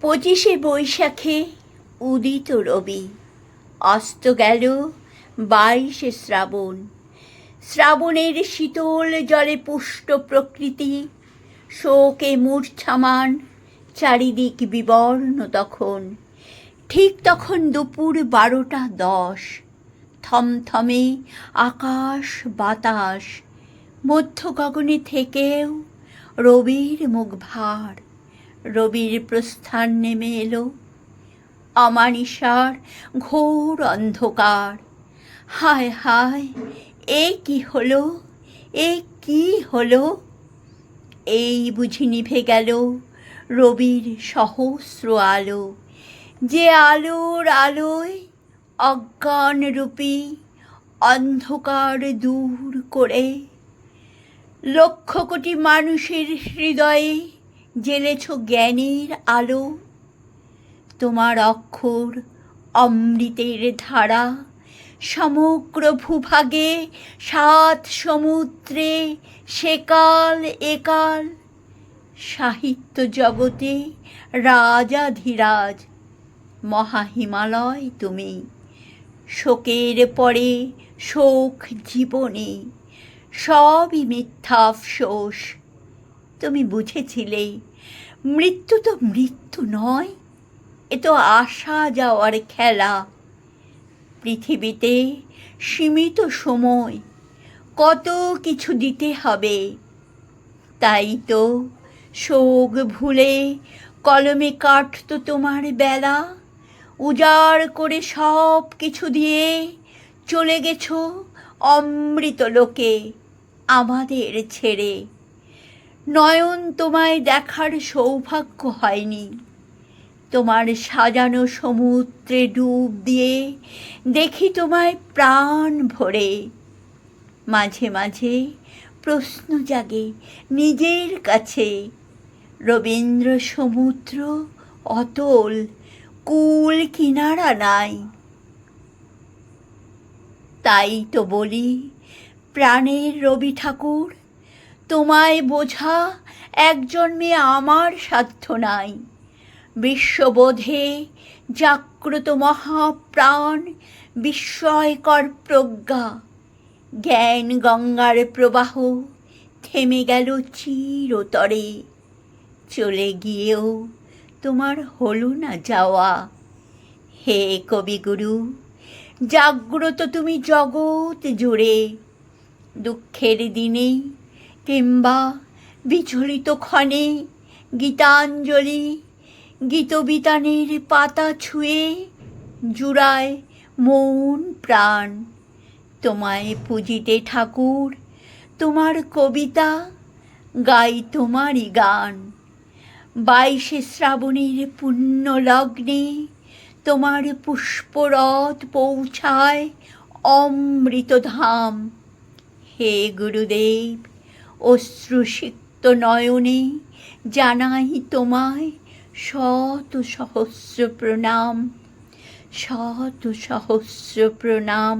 পঁচিশে বৈশাখে উদিত রবি। অস্ত গেল বাইশে শ্রাবণ। শ্রাবণের শীতল জলে পুষ্ট প্রকৃতি, শোকে মূর্ছামান, চারিদিক বিবর্ণ তখন। ঠিক তখন দুপুর বারোটা দশ। থমথমে আকাশ, বাতাস, মধ্য গগনে থেকেও রবির মুখ ভার। রবির প্রস্থান নেমে এলো। অমানিসার ঘোর অন্ধকার। হায় হায়, এ কি হলো? এ কি হলো? এই বুঝি নিভে গেল রবির সহস্র আলো। যে আলোর আলোয় অজ্ঞান রূপী অন্ধকার দূর করে লক্ষ কোটি মানুষের হৃদয়ে জেলেছ জ্ঞানের আলো, তোমার অক্ষর অমৃতের ধারা, সমগ্র ভূভাগে সাত সমুদ্রে সেকাল একাল, সাহিত্য জগতে রাজাধিরাজ, মহাহিমালয় তুমি, শোকের পরে শোক জীবনে, সবই মিথ্যা আফসোস তুমি বুঝেছিলে মৃত্যু তো মৃত্যু নয়, এ তো আসা যাওয়ার খেলা। পৃথিবীতে সীমিত সময়, কত কিছু দিতে হবে। তাই তো শোক ভুলে কলমে কাটতো তোমার বেলা। উজাড় করে সব কিছু দিয়ে চলে গেছো অমৃত লোকে, আমাদের ছেড়ে। নয়ন তোমায় দেখার সৌভাগ্য হয়নি। তোমার সাজানো সমুদ্রে ডুব দিয়ে দেখি তোমায় প্রাণ ভরে। মাঝে মাঝে প্রশ্ন জাগে নিজের কাছে, রবীন্দ্র সমুদ্র অতল, কুল কিনারা নাই। তাই তো বলি, প্রাণের রবি ঠাকুর তোমায় বোঝা এক জন্মে আমার সাধ্য নাই। বিশ্ববোধে জাগ্রত মহাপ্রাণ, বিস্ময়কর প্রজ্ঞা, জ্ঞান গঙ্গার প্রবাহ থেমে গেল চিরতরে। চলে গিয়েও তোমার হলো না যাওয়া। হে কবিগুরু, জাগ্রত তুমি জগৎ জুড়ে, দুঃখের দিনে কিংবা বিচলিত ক্ষণে গীতাঞ্জলি গীতবিতানের পাতা ছুঁয়ে জুড়ায় মৌন প্রাণ। তোমায় পুজিতে ঠাকুর, তোমার কবিতা গাই তোমারই গান। বাইশে শ্রাবণের পুণ্য লগ্নে তোমার পুষ্পরথ পৌঁছায় অমৃত ধাম হে গুরুদেব অশ্রুসিক্ত নয়নে জানাই তোমায় শত সহস্র প্রণাম শত সহস্র প্রণাম।